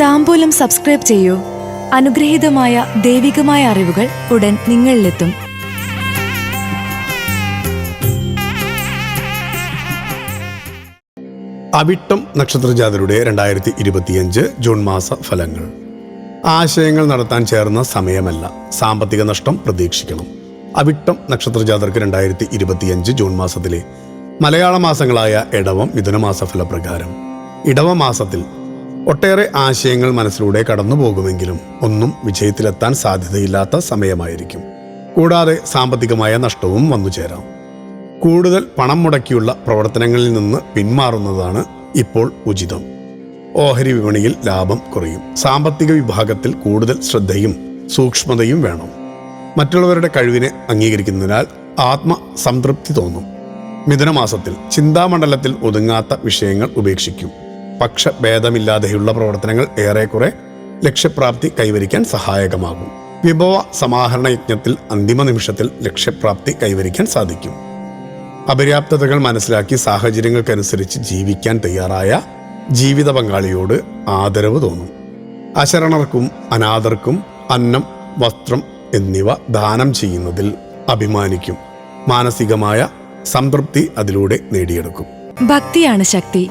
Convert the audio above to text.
താമ്പൂലം subscribe ചെയ്യൂ. അനുഗ്രഹീതമായ ദൈവികമായ അറിവുകൾ ഉടൻ നിങ്ങളിലെത്തും. അവിട്ടം നക്ഷത്രജാതരുടെ രണ്ടായിരത്തി ഇരുപത്തിയഞ്ച് ജൂൺ മാസ ഫലങ്ങൾ. ആശയങ്ങൾ നടത്താൻ ചേർന്ന സമയമല്ല. സാമ്പത്തിക നഷ്ടം പ്രതീക്ഷിക്കണം. അവിട്ടം നക്ഷത്രജാതർക്ക് രണ്ടായിരത്തി ഇരുപത്തിയഞ്ച് ജൂൺ മാസത്തിലെ മലയാള മാസങ്ങളായ ഇടവം മിഥുനമാസ ഫലപ്രകാരം. ഇടവ മാസത്തിൽ ഒട്ടേറെ ആശയങ്ങൾ മനസ്സിലൂടെ കടന്നു പോകുമെങ്കിലും ഒന്നും വിജയത്തിലെത്താൻ സാധ്യതയില്ലാത്ത സമയമായിരിക്കും. കൂടാതെ സാമ്പത്തികമായ നഷ്ടവും വന്നു ചേരാം. കൂടുതൽ പണം മുടക്കിയുള്ള പ്രവർത്തനങ്ങളിൽ നിന്ന് പിന്മാറുന്നതാണ് ഇപ്പോൾ ഉചിതം. ഓഹരി വിപണിയിൽ ലാഭം കുറയും. സാമ്പത്തിക വിഭാഗത്തിൽ കൂടുതൽ ശ്രദ്ധയും സൂക്ഷ്മതയും വേണം. മറ്റുള്ളവരുടെ കഴിവിനെ അംഗീകരിക്കുന്നതിനാൽ ആത്മസംതൃപ്തി തോന്നും. മിഥുനമാസത്തിൽ ചിന്താമണ്ഡലത്തിൽ ഒതുങ്ങാത്ത വിഷയങ്ങൾ ഉപേക്ഷിക്കും. പക്ഷഭേദമില്ലാതെയുള്ള പ്രവർത്തനങ്ങൾ ഏറെക്കുറെ ലക്ഷ്യപ്രാപ്തി കൈവരിക്കാൻ സഹായകമാകും. വിഭവ സമാഹരണ യജ്ഞത്തിൽ അന്തിമ നിമിഷത്തിൽ ലക്ഷ്യപ്രാപ്തി കൈവരിക്കാൻ സാധിക്കും. അപര്യാപ്തതകൾ മനസ്സിലാക്കി സാഹചര്യങ്ങൾക്കനുസരിച്ച് ജീവിക്കാൻ തയ്യാറായ ജീവിത പങ്കാളിയോട് ആദരവ് തോന്നും. അശരണർക്കും അനാഥർക്കും അന്നം വസ്ത്രം എന്നിവ ദാനം ചെയ്യുന്നതിൽ അഭിമാനിക്കും. മാനസികമായ സംതൃപ്തി അതിലൂടെ നേടിയെടുക്കും. ഭക്തിയാണ് ശക്തി.